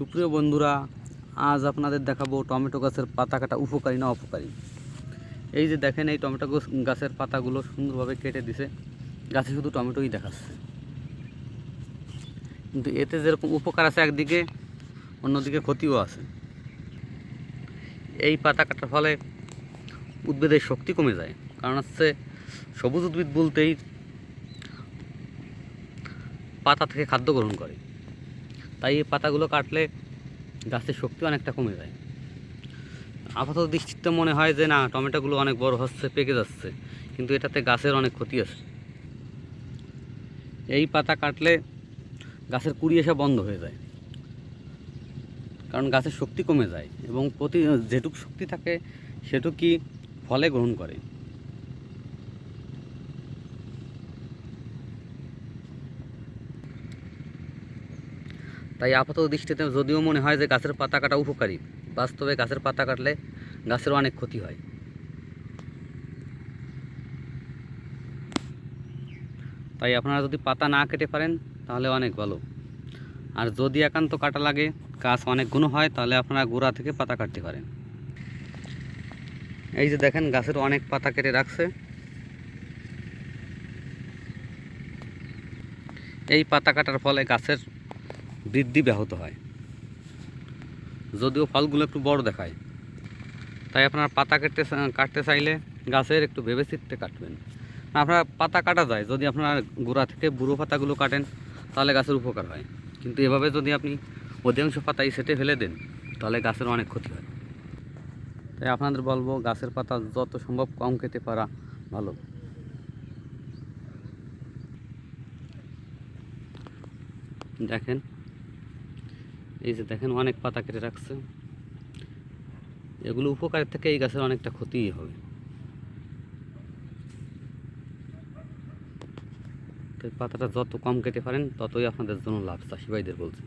সুপ্রিয় বন্ধুরা, আজ আপনাদের দেখাবো টমেটো গাছের পাতা কাটা উপকারী না অপকারী। এই যে দেখেন, এই টমেটো গাছের পাতাগুলো সুন্দরভাবে কেটে দিছে। গাছে শুধু টমেটোই দেখাচ্ছে। কিন্তু এতে যেরকম উপকার আছে একদিকে, অন্যদিকে ক্ষতিও আছে। এই পাতা কাটার ফলে উদ্ভিদের শক্তি কমে যায়। কারণ হচ্ছে, সবুজ উদ্ভিদ বলতেই পাতা থেকে খাদ্য গ্রহণ করে। তাই এই পাতাগুলো কাটলে গাছের শক্তি অনেকটা কমে যায়। আপাতত দৃষ্টিতে মনে হয় যে না, টমেটোগুলো অনেক বড় হচ্ছে, পেকে যাচ্ছে, কিন্তু এটাতে গাছের অনেক ক্ষতি আছে। এই পাতা কাটলে গাছের কুড়ি এসে বন্ধ হয়ে যায়। কারণ গাছের শক্তি কমে যায় এবং প্রতি, যেটুক শক্তি থাকে, সেটুকুই ফলে গ্রহণ করে। তাই আপাতত দৃষ্টিতে যদিও মনে হয় যে গাছের পাতা কাটা উপকারী, বাস্তবে গাছের পাতা কাটলে গাছেরও অনেক ক্ষতি হয়। তাই আপনারা যদি পাতা না কেটে পারেন, তাহলে অনেক ভালো। আর যদি একান্ত কাটা লাগে, গাছ অনেক গুণ হয়, তাহলে আপনারা গোড়া থেকে পাতা কাটতে পারেন। এই যে দেখেন, গাছের অনেক পাতা কেটে রাখছে। এই পাতা কাটার ফলে গাছের বৃদ্ধি ব্যাহত হয়। যদিও ফলগুলো একটু বড় দেখায়। তাই আপনার পাতা কাটতে কাটতে চাইলে গাছের একটু ভেবে চিত্তে কাটবেন। আপনার পাতা কাটা যায়, যদি আপনার গোড়া থেকে বুড়ো পাতাগুলো কাটেন, তাহলে গাছের উপকার হয়। কিন্তু এভাবে যদি আপনি অধিকাংশ পাতাই সেটে ফেলে দেন, তাহলে গাছের অনেক ক্ষতি হয়। তাই আপনাদের বলব, গাছের পাতা যত সম্ভব কম খেতে পারা ভালো। দেখেন এই যে দেখেন অনেক পাতা কেটে রাখছে। এগুলো উপকারের থেকে এই গাছের অনেকটা ক্ষতিই হবে। তো এই পাতাটা যত কম কেটে পারেন, ততই আপনাদের জন্য লাভ চাষিবাইদের বলছে।